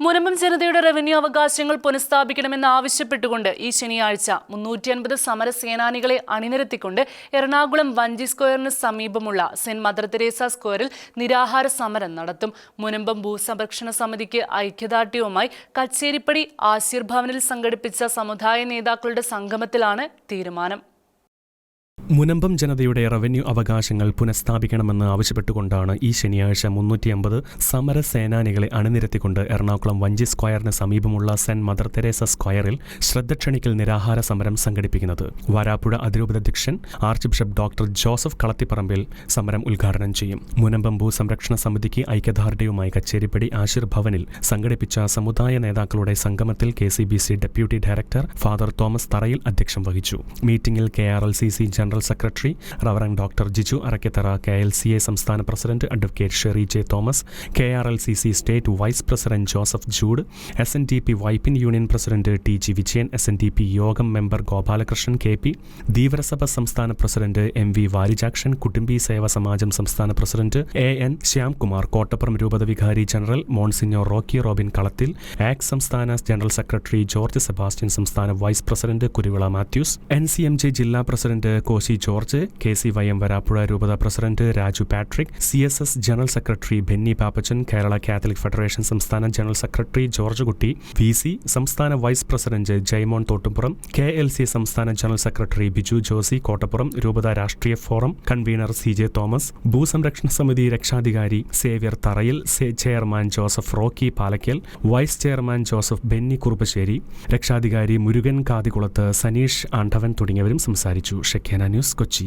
മുനമ്പം ജനതയുടെ റവന്യൂ അവകാശങ്ങൾ പുനഃസ്ഥാപിക്കണമെന്ന് ആവശ്യപ്പെട്ടുകൊണ്ട് ഈ ശനിയാഴ്ച മുന്നൂറ്റി അൻപത് സമരസേനാനികളെ അണിനിരത്തിക്കൊണ്ട് എറണാകുളം വഞ്ചി സ്ക്വയറിന് സമീപമുള്ള സെന്റ് മദർ തെരേസ സ്ക്വയറിൽ നിരാഹാര സമരം നടത്തും. മുനമ്പം ഭൂസംരക്ഷണ സമിതിക്ക് ഐക്യദാർഢ്യവുമായി കച്ചേരിപ്പടി ആശീർഭവനിൽ സംഘടിപ്പിച്ച സമുദായ നേതാക്കളുടെ സംഗമത്തിലാണ് തീരുമാനം. മുനമ്പം ജനതയുടെ റവന്യൂ അവകാശങ്ങൾ പുനഃസ്ഥാപിക്കണമെന്ന് ആവശ്യപ്പെട്ടുകൊണ്ടാണ് ഈ ശനിയാഴ്ച മുന്നൂറ്റി അമ്പത് സമരസേനാനികളെ അണിനിരത്തിക്കൊണ്ട് എറണാകുളം വഞ്ചി സ്ക്വയറിന് സമീപമുള്ള സെന്റ് മദർ തെരേസ സ്ക്വയറിൽ ശ്രദ്ധക്ഷണിക്കൽ നിരാഹാര സമരം സംഘടിപ്പിക്കുന്നത്. വാരാപ്പുഴ അതിരൂപതാധ്യക്ഷൻ archbishop doctor Joseph Kalathiparambil സമരം ഉദ്ഘാടനം ചെയ്യും. മുനമ്പം ഭൂസംരക്ഷണ സമിതിക്ക് ഐക്യദാർഢ്യവുമായി കച്ചേരിപ്പടി ആശിർ ഭവനിൽ സംഘടിപ്പിച്ച സമുദായ നേതാക്കളുടെ സംഗമത്തിൽ K deputy director father Thomas Tharayil അധ്യക്ഷം വഹിച്ചു. മീറ്റിംഗിൽ K R L C C general secretary reverend doctor Jiju Arakkathara K L C A സംസ്ഥാന president advocate Sherry J Thomas K R L C C state vice president Joseph Jude S N D P Vypin union president T G Vijayan S N D P Yogam member Gopalakrishnan K P Dheevarasabha സംസ്ഥാന president M V Varijakshan Kudumbi Seva Samajam സംസ്ഥാന president A N Shyamkumar Kottappuram രൂപത വികാരി general monsignor Rocky Robin Kalathil ax സംസ്ഥാന general secretary George Sebastian സംസ്ഥാന vice president Kuruvila Mathews N C M J ജില്ലാ president Koshy George K C Y M Varapuzha രൂപത president Raju Patrick C S S general secretary Benny Pappachan Kerala Catholic federation സംസ്ഥാന general secretary George Kutty V C സംസ്ഥാന vice president Jaimon Thottumpuram K L C സംസ്ഥാന general secretary Biju Josy Kottappuram രൂപത രാഷ്ട്രീയ forum convener C J Thomas ഭൂസംരക്ഷണ സമിതി രക്ഷാധികാരി Xavier Tharayil chairman Joseph Rocky Palakkal vice chairman Joseph Benny Kuruppassery രക്ഷാധികാരി മുരുകൻ കാതികുളത്ത് സനീഷ് ആണ്ടവൻ തുടങ്ങിയവരും സംസാരിച്ചു. ഷെഖേന న్యూస్కొచ్చి